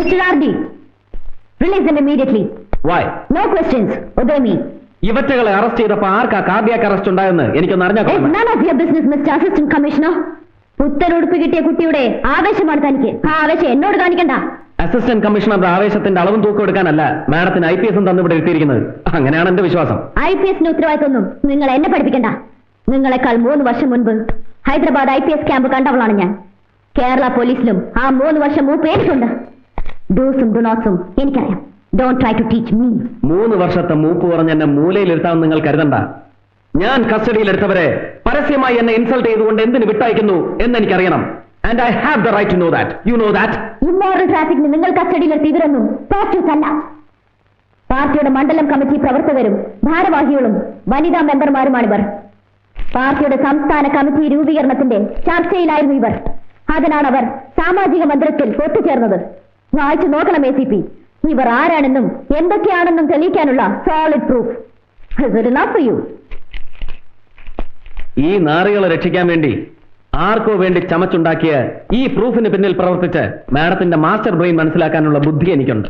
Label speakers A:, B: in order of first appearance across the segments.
A: Mr. Ardi, release them immediately.
B: വായ്
A: No questions. Obey me.
B: ഇവറ്റകളെ arrest ചെയ്തപ്പോ ആർക്കാ കാർഡിയാക്ക് അറസ്റ്റ് ഉണ്ടായെന്ന് എനിക്കൊന്ന് അറിഞ്ഞാ
A: It's
B: കൊള്ളാം.
A: none of your business, Mr. Assistant Commissioner. പുത്തനുടുപ്പ് കിട്ടിയ കുട്ടിയുടെ ആവേശമാണ് തനിക്ക് ആ ആവേശം എന്നോട് കാണിക്കണ്ട
B: അസിസ്റ്റന്റ് കമ്മീഷണറുടെ ആവേശത്തിന്റെ അളവും തൂക്കം എടുക്കാനല്ല മാഡത്തിന് ഐ പി എസും തന്നു ഇവിടെ എത്തിയിരിക്കുന്നത് അങ്ങനെയാണ് എന്റെ വിശ്വാസം
A: ഐ പി എസിന് ഉത്തരവാദിത്തൊന്നും നിങ്ങൾ എന്നെ പഠിപ്പിക്കണ്ട നിങ്ങളെക്കാൾ മൂന്ന് വർഷം മുൻപ് Hyderabad I P S camp കണ്ടവളാണ് ഞാൻ കേരള പോലീസിലും ആ മൂന്ന് വർഷം മൂപ്പ് എനിക്കുണ്ട് ഡൂസും ഡുനോട്സും എനിക്കറിയാം. Don't try to teach me
B: മൂന്ന് വർഷത്തെ മൂപ്പ് പറഞ്ഞ് എന്നെ മൂലയിലിരുത്താമെന്ന് നിങ്ങൾ കരുതണ്ട. ഞാൻ കസ്റ്റഡിയിലെടുത്തവരെ പരസ്യമായി എന്നെ ഇൻസൾട്ട് ചെയ്തുകൊണ്ട് എന്തിന് വിട്ടയക്കുന്നു എന്ന് എനിക്കറിയണം. And I have the right to know that you know that
A: immoral ട്രാഫിക്കിന് നിങ്ങൾ കസ്റ്റഡിയിലെടുത്ത് ഇവരൊന്നും പോസ്റ്റേഴ്സ് അല്ല. പാർട്ടിയുടെ മണ്ഡലം കമ്മിറ്റി പ്രവർത്തകരും ഭാരവാഹികളും വനിതാ മെമ്പർമാരുമാണിവർ പാർട്ടിയുടെ സംസ്ഥാന കമ്മിറ്റി രൂപീകരണത്തിന്റെ ചർച്ചയിലായിരുന്നു ഇവർ. അതിനാണ് അവർ സാമാജിക മന്ദിരത്തിൽ ഒത്തുചേർന്നത്. വായിച്ചു നോക്കണം എ സി പി. ഇവർ ആരാണെന്നും എന്തൊക്കെയാണെന്നും തെളിയിക്കാനുള്ള സോളിഡ് പ്രൂഫ്
B: ഈ നാറികളെ രക്ഷിക്കാൻ വേണ്ടി ആർക്കോ വേണ്ടി ചമച്ചുണ്ടാക്കിയ ഈ പ്രൂഫിന് പിന്നിൽ പ്രവർത്തിച്ച് മാഡത്തിന്റെ മാസ്റ്റർ ബ്രെയിൻ മനസ്സിലാക്കാനുള്ള ബുദ്ധി എനിക്കുണ്ട്.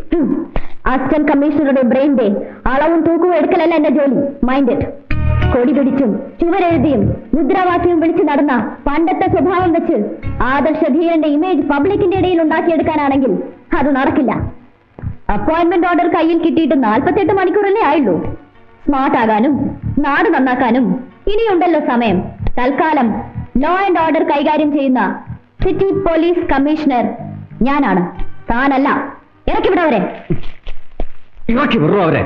A: അസിസ്റ്റന്റ് കമ്മീഷണറുടെ ബ്രെയിൻ ഡേ അളവും തൂക്കവും എടുക്കലല്ല എന്റെ ജോലി. മൈൻഡ് ഇറ്റ് കൊടി പിടിച്ചും ചുവരെഴുതിയും മുദ്രാവാക്യവും വിളിച്ചു നടന്ന പണ്ടത്തെ സ്വഭാവം വെച്ച് ആദർശധീരന്റെ ഇമേജ് പബ്ലിക്കിന്റെ ഇടയിൽ ഉണ്ടാക്കിയെടുക്കാനാണെങ്കിൽ അത് നടക്കില്ല. അപ്പോയിന്റ്മെന്റ് ഓർഡർ കയ്യിൽ കിട്ടിയിട്ട് നാൽപ്പത്തെട്ട് മണിക്കൂറല്ലേ ആയുള്ളൂ. സ്മാർട്ട് ആകാനും നാട് നന്നാക്കാനും ഇനിയുണ്ടല്ലോ സമയം. തൽക്കാലം ലോ ആൻഡ് ഓർഡർ കൈകാര്യം ചെയ്യുന്ന സിറ്റി പോലീസ് കമ്മീഷണർ ഞാനാണ്. താനല്ല. ഇറക്കി വിടവരെ
B: ഇറക്കി വിടുറോ അവരെ.